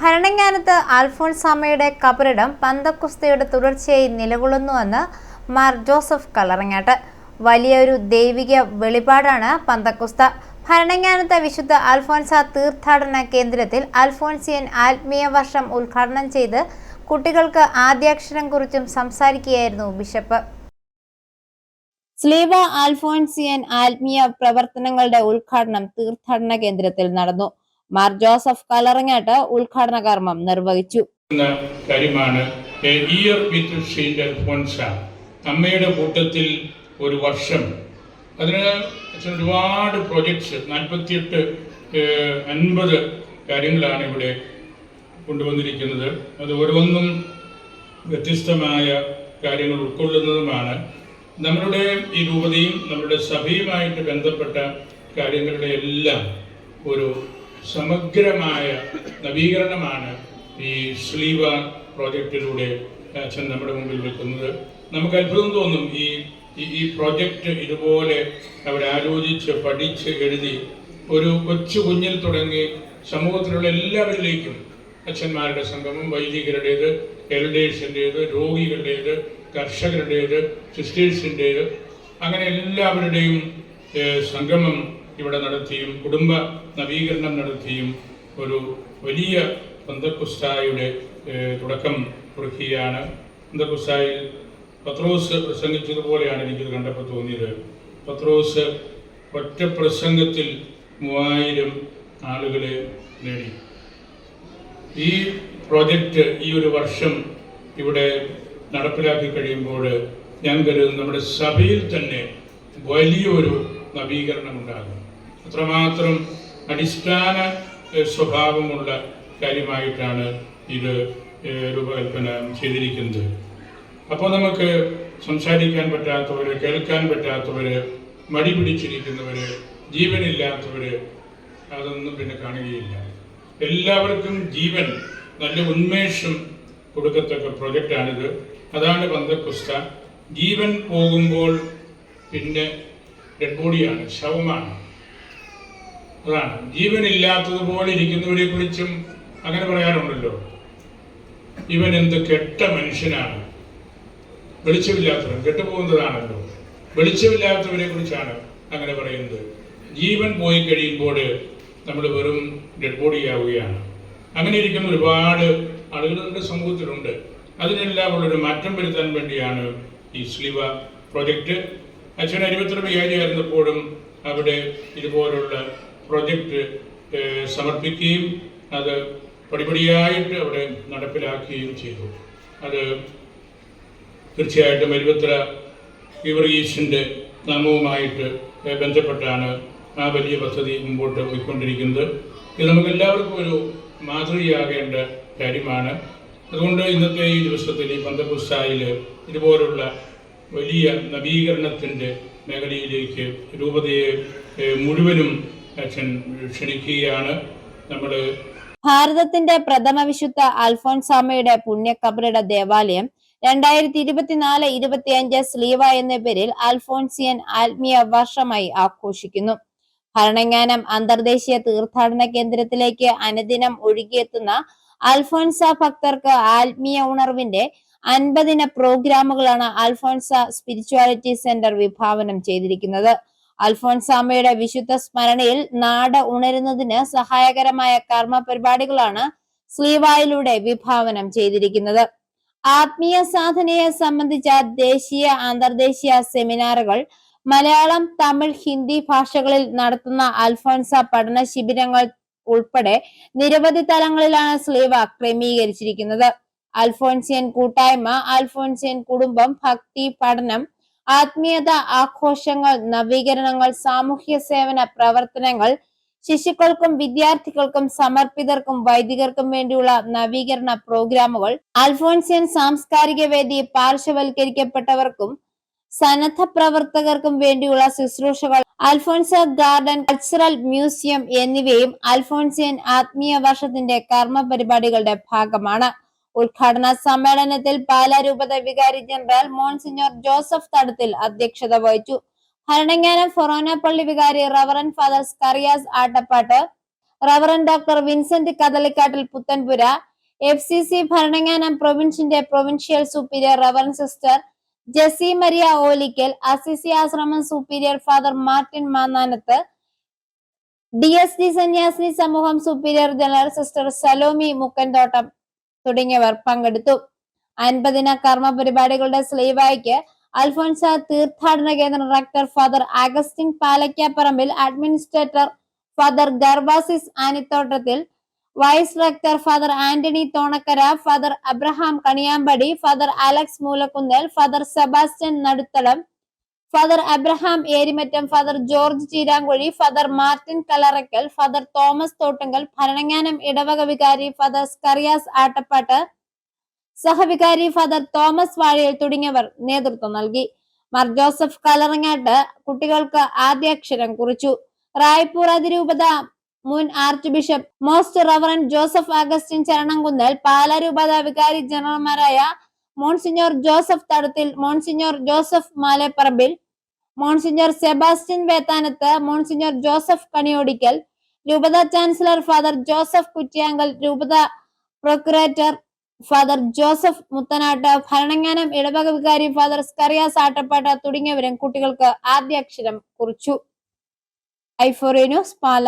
ഭരണങ്ങാനത്ത് അൽഫോൺസാമയുടെ കബറിടം പന്തക്കുസ്തയുടെ തുടർച്ചയായി നിലകൊള്ളുന്നുവെന്ന് മാർ ജോസഫ് കളറങ്ങാട്ട് വലിയൊരു ദൈവിക വെളിപാടാണ് പന്തക്കുസ്ത. ഭരണങ്ങാനത്ത് വിശുദ്ധ അൽഫോൻസ തീർത്ഥാടന കേന്ദ്രത്തിൽ അൽഫോൻസിയൻ ആത്മീയ വർഷം ഉദ്ഘാടനം ചെയ്ത് കുട്ടികൾക്ക് ആദ്യാക്ഷരം കുറിച്ചും സംസാരിക്കുകയായിരുന്നു ബിഷപ്പ്. സ്ലീവ ആൽഫോൻസിയൻ ആത്മീയ പ്രവർത്തനങ്ങളുടെ ഉദ്ഘാടനം തീർത്ഥാടന കേന്ദ്രത്തിൽ നടന്നു. മാർ ജോസഫ് കലറങ്ങാട്ട് ഉദ്ഘാടന കർമ്മം നിർവഹിച്ചു. അമ്മയുടെ കൂട്ടത്തിൽ ഒരു വർഷം. അതിന് ഒരുപാട് പ്രൊജക്ട്സ് നാൽപ്പത്തിയെട്ട് അൻപത് കാര്യങ്ങളാണ് ഇവിടെ കൊണ്ടുവന്നിരിക്കുന്നത്. അത് ഓരോന്നും വ്യത്യസ്തമായ കാര്യങ്ങൾ ഉൾക്കൊള്ളുന്നതുമാണ്. നമ്മളുടെ ഈ രൂപതയും നമ്മുടെ സഭയുമായിട്ട് ബന്ധപ്പെട്ട കാര്യങ്ങളുടെ എല്ലാം ഒരു സമഗ്രമായ നവീകരണമാണ് ഈ സ്ലീവ പ്രോജക്റ്റിലൂടെ അച്ഛൻ നമ്മുടെ മുമ്പിൽ വെക്കുന്നത്. നമുക്ക് അത്ഭുതം തോന്നും ഈ ഈ- പ്രോജക്റ്റ് ഇതുപോലെ അവരാലോചിച്ച് പഠിച്ച് എഴുതി ഒരു കൊച്ചു കുഞ്ഞിൽ തുടങ്ങി സമൂഹത്തിലുള്ള എല്ലാവരിലേക്കും അച്ഛന്മാരുടെ സംഗമം വൈദികരുടേത് എൽഡേഴ്സിന്റേത് രോഗികളുടേത് കർഷകരുടേത് സിസ്റ്റേഴ്സിന്റേത് അങ്ങനെ എല്ലാവരുടെയും സംഗമം ഇവിടെ നടത്തിയും കുടുംബ നവീകരണം നടത്തിയും ഒരു വലിയ പന്തക്കുസ്തായുടെ തുടക്കം കുറിക്കുകയാണ്. പന്തക്കുസ്തായിൽ പത്രോസ് പ്രസംഗിച്ചതുപോലെയാണ് എനിക്കിത് കണ്ടപ്പോൾ തോന്നിയത്. പത്രോസ് ഒറ്റ പ്രസംഗത്തിൽ മൂവായിരം ആളുകളെ നേടി. ഈ പ്രോജക്റ്റ് ഈ ഒരു വർഷം ഇവിടെ നടപ്പിലാക്കി കഴിയുമ്പോൾ ഞാൻ കരുതുന്നു നമ്മുടെ സഭയിൽ തന്നെ വലിയൊരു നവീകരണം ഉണ്ടാകും അത്രമാത്രം അടിസ്ഥാന സ്വഭാവമുള്ള കാര്യമായിട്ടാണ് ഇത് രൂപകൽപ്പന ചെയ്തിരിക്കുന്നത്. അപ്പോൾ നമുക്ക് സംസാരിക്കാൻ പറ്റാത്തവര് കേൾക്കാൻ പറ്റാത്തവര് മടി പിടിച്ചിരിക്കുന്നവര് ജീവനില്ലാത്തവര് അതൊന്നും പിന്നെ കാണുകയില്ല. എല്ലാവർക്കും ജീവൻ നല്ല ഉന്മേഷം കൊടുക്കത്തക്ക പ്രൊജക്റ്റാണിത്. അതാണ് പന്തക്കുസ്ത. ജീവൻ പോകുമ്പോൾ പിന്നെ ഡെഡ് ബോഡിയാണ് ശവമാണ്. അതാണ്. ജീവനില്ലാത്തതുപോലെ ഇരിക്കുന്നവരെ കുറിച്ചും അങ്ങനെ പറയാറുണ്ടല്ലോ. ഇവൻ എന്ത് കെട്ട മനുഷ്യനാണ്. വെളിച്ചമില്ലാത്തവൻ കെട്ടുപോകുന്നതാണല്ലോ. വെളിച്ചമില്ലാത്തവരെ കുറിച്ചാണ് അങ്ങനെ പറയുന്നത്. ജീവൻ പോയി കഴിയുമ്പോൾ നമ്മൾ വെറും ഡെഡ് ബോഡി ആവുകയാണ്. അങ്ങനെ ഇരിക്കുന്ന ഒരുപാട് ആളുകൾ നമ്മുടെ സമൂഹത്തിലുണ്ട്. അതിനെല്ലാം ഉള്ളൊരു മാറ്റം വരുത്താൻ വേണ്ടിയാണ് ഈ സ്ലിവ പ്രോജക്റ്റ് അച്ഛൻ അരുപത്ര വികാരിയായിരുന്നപ്പോഴും അവിടെ ഇതുപോലുള്ള പ്രൊജക്റ്റ് സമർപ്പിക്കുകയും അത് പടിപടിയായിട്ട് അവിടെ നടപ്പിലാക്കുകയും ചെയ്തു. അത് തീർച്ചയായിട്ടും ഇവർ ഗീവർഗീസിന്റെ നാമവുമായിട്ട് ബന്ധപ്പെട്ടാണ് ആ വലിയ പദ്ധതി മുമ്പോട്ട് പോയിക്കൊണ്ടിരിക്കുന്നത്. ഇത് നമുക്ക് എല്ലാവർക്കും ഒരു മാതൃകയാകേണ്ട കാര്യമാണ്. അതുകൊണ്ട് ഇന്നത്തെ ഈ ദിവസത്തിൽ ഈ പന്തപുസ്തായിൽ ഇതുപോലുള്ള വലിയ നവീകരണത്തിന്റെ മേഖലയിലേക്ക് രൂപതയെ മുഴുവനും അച്ഛൻ ക്ഷണിക്കുകയാണ്. നമ്മൾ ഭാരതത്തിന്റെ പ്രഥമ വിശുദ്ധ അൽഫോൻസാമയുടെ പുണ്യക്കബറിട ദേവാലയം രണ്ടായിരത്തി ഇരുപത്തിനാല് ഇരുപത്തിയഞ്ച് സ്ലീവ എന്ന പേരിൽ അൽഫോൺസിയൻ ആത്മീയ വർഷമായി ആഘോഷിക്കുന്നു. ഭരണങ്ങാനം അന്തർദേശീയ തീർത്ഥാടന കേന്ദ്രത്തിലേക്ക് അനുദിനം ഒഴുകിയെത്തുന്ന അൽഫോൻസ ഭക്തർക്ക് ആത്മീയ ഉണർവിന്റെ അൻപതിന പ്രോഗ്രാമുകളാണ് അൽഫോൻസ സ്പിരിച്വാലിറ്റി സെന്റർ വിഭാവനം ചെയ്തിരിക്കുന്നത്. അൽഫോൻസാമയുടെ വിശുദ്ധ സ്മരണയിൽ നാട് ഉണരുന്നതിന് സഹായകരമായ കർമ്മ പരിപാടികളാണ് സ്ലീവായിലൂടെ വിഭാവനം ചെയ്തിരിക്കുന്നത്. ആത്മീയ സാധനയെ സംബന്ധിച്ച ദേശീയ അന്തർദേശീയ സെമിനാറുകൾ മലയാളം തമിഴ് ഹിന്ദി ഭാഷകളിൽ നടത്തുന്ന അൽഫോൻസ പഠന ശിബിരങ്ങൾ ഉൾപ്പെടെ നിരവധി തലങ്ങളിലാണ് സ്ലീവ ക്രമീകരിച്ചിരിക്കുന്നത്. അൽഫോൻസിയൻ കൂട്ടായ്മ അൽഫോൻസിയൻ കുടുംബം ഭക്തി പഠനം ആത്മീയത ആഘോഷങ്ങൾ നവീകരണങ്ങൾ സാമൂഹ്യ സേവന പ്രവർത്തനങ്ങൾ ശിശുക്കൾക്കും വിദ്യാർത്ഥികൾക്കും സമർപ്പിതർക്കും വൈദികർക്കും വേണ്ടിയുള്ള നവീകരണ പ്രോഗ്രാമുകൾ അൽഫോൻസിയൻ സാംസ്കാരിക വേദി പാർശ്വവൽക്കരിക്കപ്പെട്ടവർക്കും സന്നദ്ധ പ്രവർത്തകർക്കും വേണ്ടിയുള്ള ശുശ്രൂഷകൾ അൽഫോൺസ ഗാർഡൻ കൾച്ചറൽ മ്യൂസിയം എന്നിവയും അൽഫോൺസിയൻ ആത്മീയ വർഷത്തിന്റെ കർമ്മ പരിപാടികളുടെ ഭാഗമാണ്. ഉദ്ഘാടന സമ്മേളനത്തിൽ പാലാ രൂപത വികാരി ജനറൽ മോൺസിഞ്ഞോർ ജോസഫ് തടത്തിൽ അധ്യക്ഷത വഹിച്ചു. ഭരണങ്ങാനം ഫൊറോന പള്ളി വികാരി reverend father Kariyas Attappattu reverend doctor Vincent Kadalikkattil Puthenpura F C C Bharananganam പ്രൊവിൻസിന്റെ provincial superior reverend sister Jessy Maria Olickal Assisi ആശ്രമം superior father Martin Mannanathu D S D സന്യാസിനി സമൂഹം superior general sister Salomi Mukkanthottam തുടങ്ങിയവർ പങ്കെടുത്തു. അൻപതിന കർമ്മ പരിപാടികളുടെ സ്ലീവായിക്ക് അൽഫോൻസ തീർത്ഥാടന കേന്ദ്ര director father Augustine Palakkaparambil administrator father Gervasis Anithottathil vice rector father Antony Thonakkara father Abraham Kaniyampadi father Alex Moolakkunnel father Sebastian Naduthalam father Abraham Erimattam father George Cheerankuzhi father Martin Kalarakkal father Thomas Thottungal Bharananganam ഇടവക വികാരി father Skariyas Attappattu സഹവികാരി father Thomas Vazhayil തുടങ്ങിയവർ നേതൃത്വം നൽകി. Mar Joseph Kallarangatt കുട്ടികൾക്ക് ആദ്യാക്ഷരം കുറിച്ചു. റായ്പൂർ അതിരൂപത മുൻ archbishop most reverend Joseph Augustine Charanamkunnel പാലാരൂപത വികാരി ജനറൽമാരായ monsignor Joseph Thadathil monsignor Joseph Maleparambil monsignor Sebastian Vettanath monsignor Joseph Kaniyodikal രൂപത ചാൻസലർ ഫാദർ ജോസഫ് കുറ്റിയാങ്കൽ രൂപത procurator father Joseph Muthanattu Bharananganam ഇടവക വികാരി ഫാദർ സ്കറിയാസ് ആട്ടപ്പാട്ട തുടങ്ങിയവരും കുട്ടികൾക്ക് ആദ്യാക്ഷരം കുറിച്ചു. ഐഫോറിയ ന്യൂസ് പാല.